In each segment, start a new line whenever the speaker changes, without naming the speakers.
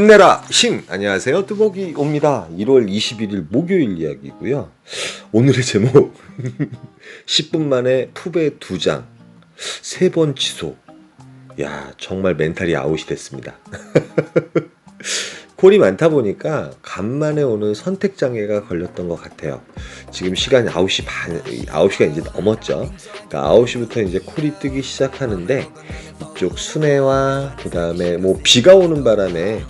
힘내라 힘 안녕하세요. 뚜벅이 옵니다. 1월 21일 목요일 이야기고요. 오늘의 제목 10분 만에 푸베 2장 3번 취소. 야 정말 멘탈이 아웃이 됐습니다 콜이 많다 보니까 간만에 오는 선택 장애가 걸렸던 것 같아요. 지금 시간이 9시 반, 9시가 이제 넘었죠. 그러니까 9시부터 이제 콜이 뜨기 시작하는데 이쪽 순회와 그 다음에 뭐 비가 오는 바람에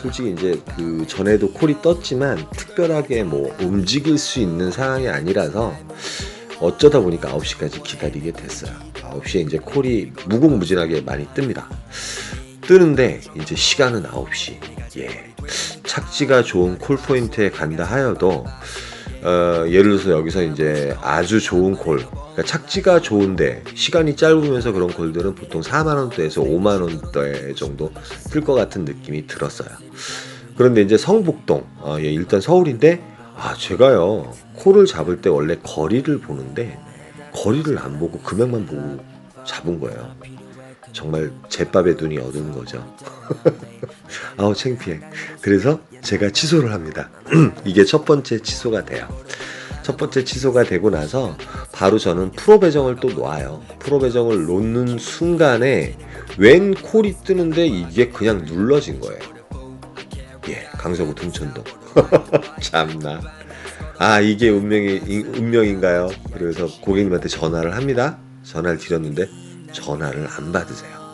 솔직히 이제 그 전에도 콜이 떴지만 특별하게 뭐 움직일 수 있는 상황이 아니라서 어쩌다 보니까 9시까지 기다리게 됐어요. 9시에 이제 콜이 무궁무진하게 많이 뜹니다. 뜨는데 이제 시간은 9시. 예. 착지가 좋은 콜 포인트에 간다 하여도 어, 예를 들어서 여기서 이제 아주 좋은 콜 그러니까 착지가 좋은데 시간이 짧으면서 그런 콜들은 보통 4만 원대에서 5만 원대 정도 뜰 것 같은 느낌이 들었어요. 그런데 이제 성북동 어, 예, 일단 서울인데 아 제가요 콜을 잡을 때 원래 거리를 보는데 거리를 안 보고 금액만 보고 잡은 거예요. 정말 제밥에 눈이 어두운 거죠. 아우 창피해. 그래서 제가 취소를 합니다. 이게 첫 번째 취소가 돼요. 첫 번째 취소가 되고 나서 바로 저는 프로 배정을 또 놓아요. 프로 배정을 놓는 순간에 웬 콜이 뜨는데 이게 그냥 눌러진 거예요. 예, 강서구 동천동. 참나. 아, 이게 운명이, 운명인가요? 그래서 고객님한테 전화를 합니다. 전화를 드렸는데 전화를 안 받으세요.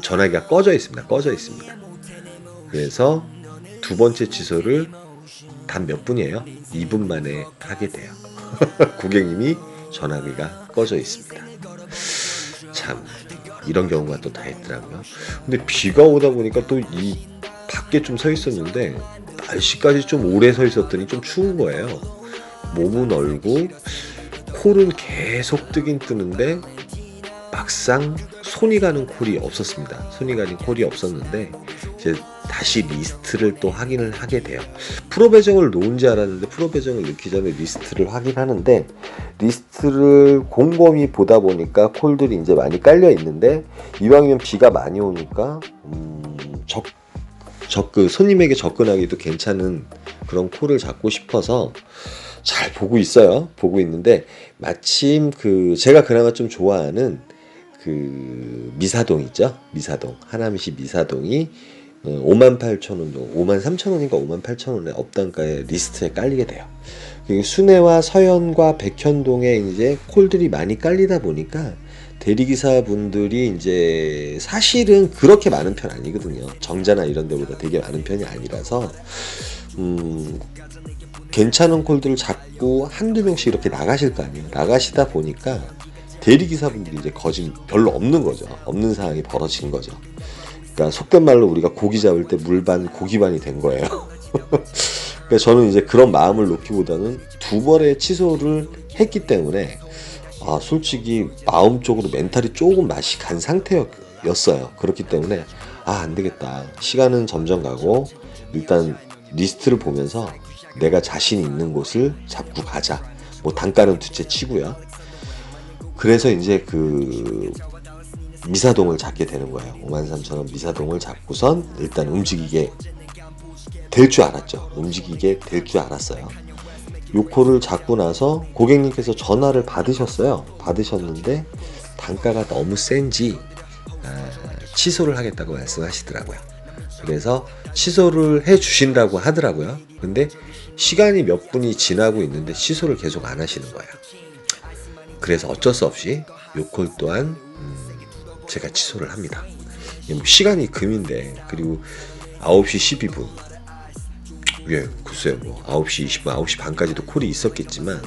전화기가 꺼져 있습니다. 꺼져 있습니다. 그래서 두 번째 취소를 단 몇 분이에요? 2분 만에 하게 돼요. 고객님이 전화기가 꺼져 있습니다. 참 이런 경우가 또 다 있더라고요. 근데 비가 오다 보니까 또 이 밖에 좀 서 있었는데 날씨까지 좀 오래 서 있었더니 좀 추운 거예요. 몸은 얼고 콜은 계속 뜨긴 뜨는데 막상 손이 가는 콜이 없었습니다. 손이 가는 콜이 없었는데 이제 다시 리스트를 또 확인을 하게 돼요. 프로 배정을 놓은 지 알았는데 프로 배정을 넣기 전에 리스트를 확인하는데 리스트를 곰곰이 보다 보니까 콜들이 이제 많이 깔려 있는데 이왕이면 비가 많이 오니까 음, 적, 적, 그 손님에게 접근하기도 괜찮은 그런 콜을 잡고 싶어서 잘 보고 있어요. 보고 있는데 마침 그 제가 그나마 좀 좋아하는 그 미사동 있죠? 미사동 하남시 미사동이 5만 8천 원, 5만 3천 원인가 5만 8천 원의 업단가의 리스트에 깔리게 돼요. 순회와 서현과 백현동에 이제 콜들이 많이 깔리다 보니까 대리기사 분들이 이제 사실은 그렇게 많은 편 아니거든요. 정자나 이런 데보다 되게 많은 편이 아니라서 음, 괜찮은 콜들을 잡고 한두 명씩 이렇게 나가실 거 아니에요. 나가시다 보니까 대리기사분들이 이제 거진 별로 없는 거죠. 없는 상황이 벌어진 거죠. 그러니까 속된 말로 우리가 고기 잡을 때 물반 고기반이 된 거예요. 그러니까 저는 이제 그런 마음을 놓기보다는 두 번의 취소를 했기 때문에 아 솔직히 마음적으로 멘탈이 조금 맛이 간 상태였어요. 그렇기 때문에 아 안 되겠다. 시간은 점점 가고 일단 리스트를 보면서 내가 자신 있는 곳을 잡고 가자. 뭐 단가는 두째 치고요. 그래서 이제 그 미사동을 잡게 되는 거예요. 5만 3천 원 미사동을 잡고선 일단 움직이게 될 줄 알았죠. 움직이게 될 줄 알았어요. 요코를 잡고 나서 고객님께서 전화를 받으셨어요. 받으셨는데 단가가 너무 센지 아, 취소를 하겠다고 말씀하시더라고요. 그래서 취소를 해 주신다고 하더라고요. 근데 시간이 몇 분이 지나고 있는데 취소를 계속 안 하시는 거예요. 그래서 어쩔 수 없이 요콜 또한 음, 제가 취소를 합니다. 뭐 시간이 금인데 그리고 9시 12분 예, 글쎄요 뭐 9시 20분, 9시 반까지도 콜이 있었겠지만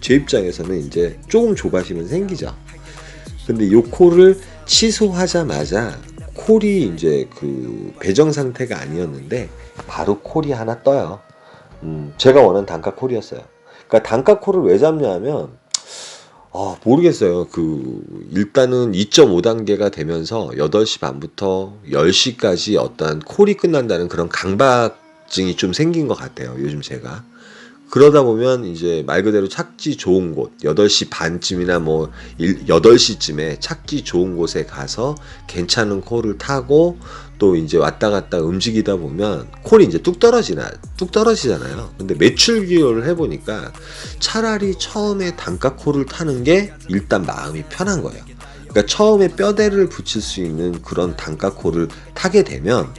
제 입장에서는 이제 조금 조바심은 생기죠. 근데 요 콜을 취소하자마자 콜이 이제 그 배정 상태가 아니었는데 바로 콜이 하나 떠요. 음, 제가 원하는 단가 콜이었어요. 그러니까 단가 콜을 왜 잡냐면 아, 모르겠어요. 그, 일단은 2.5단계가 되면서 8시 반부터 10시까지 어떤 콜이 끝난다는 그런 강박증이 좀 생긴 것 같아요. 요즘 제가. 그러다 보면 이제 말 그대로 찾기 좋은 곳, 8시 반쯤이나 뭐 8시쯤에 찾기 좋은 곳에 가서 괜찮은 콜을 타고 또 이제 왔다 갔다 움직이다 보면 콜이 이제 뚝 떨어지나 뚝 떨어지잖아요. 근데 매출 기여를 해 보니까 차라리 처음에 단가 콜을 타는 게 일단 마음이 편한 거예요. 그러니까 처음에 뼈대를 붙일 수 있는 그런 단가 콜을 타게 되면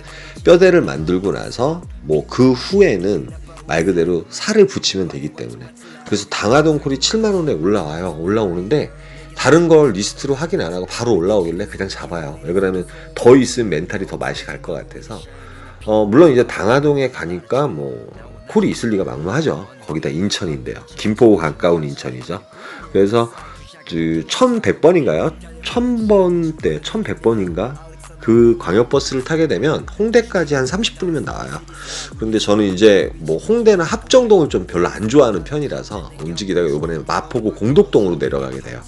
뼈대를 만들고 나서 뭐 그 후에는 말 그대로 살을 붙이면 되기 때문에 그래서 당하동 콜이 7만 원에 올라와요. 올라오는데 다른 걸 리스트로 확인 안 하고 바로 올라오길래 그냥 잡아요. 왜 그러면 더 있으면 멘탈이 더 맛이 갈 것 같아서. 어, 물론 이제 당하동에 가니까 뭐 콜이 있을 리가 막무하죠. 거기다 인천인데요. 김포 가까운 인천이죠. 그래서 그 1100번인가요? 1000번 때 1100번인가? 그 광역버스를 타게 되면 홍대까지 한 30분이면 나와요. 그런데 저는 이제 뭐 홍대나 합정동을 좀 별로 안 좋아하는 편이라서 움직이다가 이번에 마포구 공덕동으로 내려가게 돼요.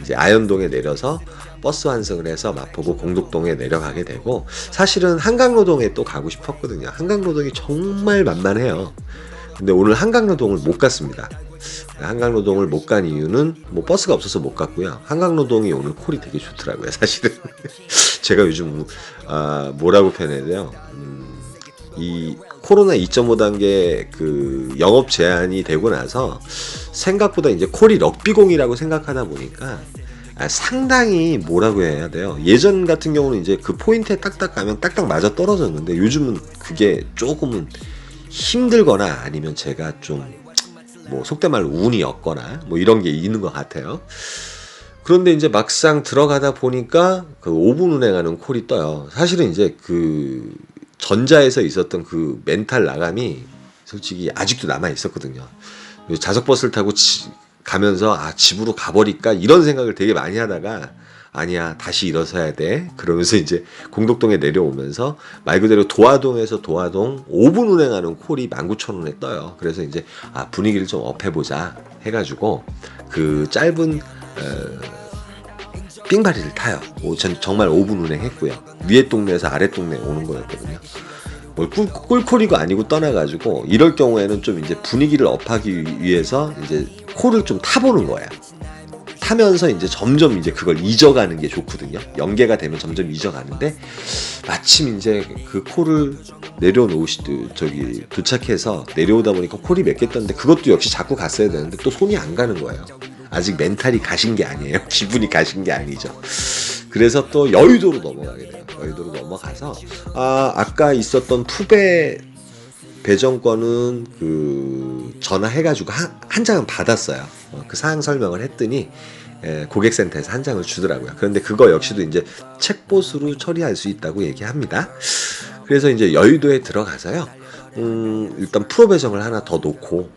이제 아현동에 내려서 버스 환승을 해서 마포구 공덕동에 내려가게 되고 사실은 한강로동에 또 가고 싶었거든요. 한강로동이 정말 만만해요. 근데 오늘 한강로동을 못 갔습니다. 한강로동을 못 간 이유는 뭐 버스가 없어서 못 갔고요. 한강로동이 오늘 콜이 되게 좋더라고요. 사실은 제가 요즘 아, 뭐라고 표현해야 돼요? 음, 이 코로나 2.5 단계 그 영업 제한이 되고 나서 생각보다 이제 콜이 럭비공이라고 생각하다 보니까 아, 상당히 뭐라고 해야 돼요. 예전 같은 경우는 이제 그 포인트에 딱딱 가면 딱딱 맞아 떨어졌는데 요즘은 그게 조금은 힘들거나 아니면 제가 좀 뭐 속된 말로 운이 없거나 뭐 이런 게 있는 것 같아요. 그런데 이제 막상 들어가다 보니까 그 5분 운행하는 콜이 떠요. 사실은 이제 그 전자에서 있었던 그 멘탈 나감이 솔직히 아직도 남아 있었거든요. 자석 버스를 타고 지- 가면서 아 집으로 가버릴까 이런 생각을 되게 많이 하다가 아니야 다시 일어서야 돼 그러면서 이제 공덕동에 내려오면서 말 그대로 도화동에서 도화동 5분 운행하는 콜이 19,000원에 떠요 그래서 이제 아 분위기를 좀 업해보자 해가지고 그 짧은 어, 삥바리를 타요 오, 전 정말 5분 운행했고요 위에 동네에서 아래 동네 오는 거였거든요 뭐 꿀, 꿀콜이가 아니고 떠나가지고 이럴 경우에는 좀 이제 분위기를 업하기 위해서 이제 콜을 좀 타보는 거야. 타면서 이제 점점 이제 그걸 잊어가는 게 좋거든요. 연계가 되면 점점 잊어가는데 마침 이제 그 콜을 내려놓으시 저기 도착해서 내려오다 보니까 콜이 떴는데 그것도 역시 자꾸 갔어야 되는데 또 손이 안 가는 거예요. 아직 멘탈이 가신 게 아니에요. 기분이 가신 게 아니죠. 그래서 또 여의도로 넘어가게 돼요. 여의도로 넘어가서 아 아까 있었던 푸베 배정권은 그 전화해가지고 한, 한 장은 받았어요. 어, 그 사항 설명을 했더니 에, 고객센터에서 한 장을 주더라고요. 그런데 그거 역시도 이제 책봇으로 처리할 수 있다고 얘기합니다. 그래서 이제 여의도에 들어가서요. 음, 일단 프로 배정을 하나 더 놓고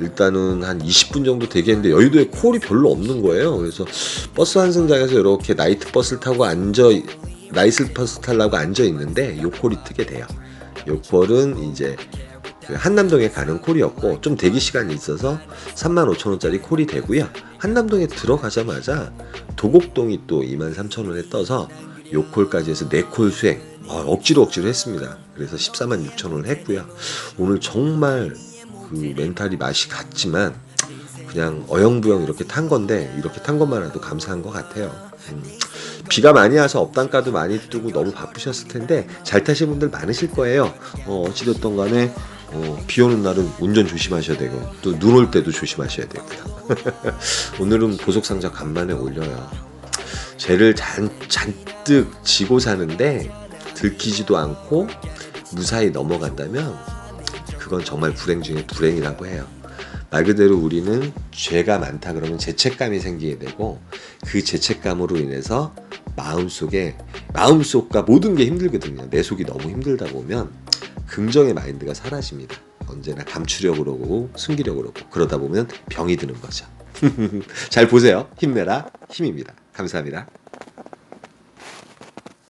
일단은 한 20분 정도 되겠는데 여의도에 콜이 별로 없는 거예요. 그래서 버스 환승장에서 이렇게 나이트 버스를 타고 앉아 나이트 버스 타려고 앉아 있는데 요 콜이 뜨게 돼요. 요 콜은 이제 그 한남동에 가는 콜이었고 좀 대기 시간이 있어서 35,000원짜리 콜이 되고요. 한남동에 들어가자마자 도곡동이 또 23,000원에 떠서 요 콜까지 해서 네 콜 수행 어, 억지로 억지로 했습니다. 그래서 14만 6천원을 했고요. 오늘 정말 그 멘탈이 맛이 갔지만 그냥 어영부영 이렇게 탄 건데 이렇게 탄 것만 해도 감사한 것 같아요. 음, 비가 많이 와서 업단가도 많이 뜨고 너무 바쁘셨을 텐데 잘 타신 분들 많으실 거예요. 어, 어찌됐든 간에 어, 비 오는 날은 운전 조심하셔야 되고 또 눈 올 때도 조심하셔야 되고요. 오늘은 보석 상자 간만에 올려요. 죄를 잔, 잔뜩 지고 사는데 들키지도 않고 무사히 넘어간다면 그건 정말 불행 중에 불행이라고 해요. 말 그대로 우리는 죄가 많다 그러면 죄책감이 생기게 되고 그 죄책감으로 인해서 마음속에 마음속과 모든 게 힘들거든요. 내 속이 너무 힘들다 보면 긍정의 마인드가 사라집니다. 언제나 감추려고 그러고 숨기려고 그러고 그러다 보면 병이 드는 거죠. 잘 보세요. 힘내라 힘입니다. 감사합니다.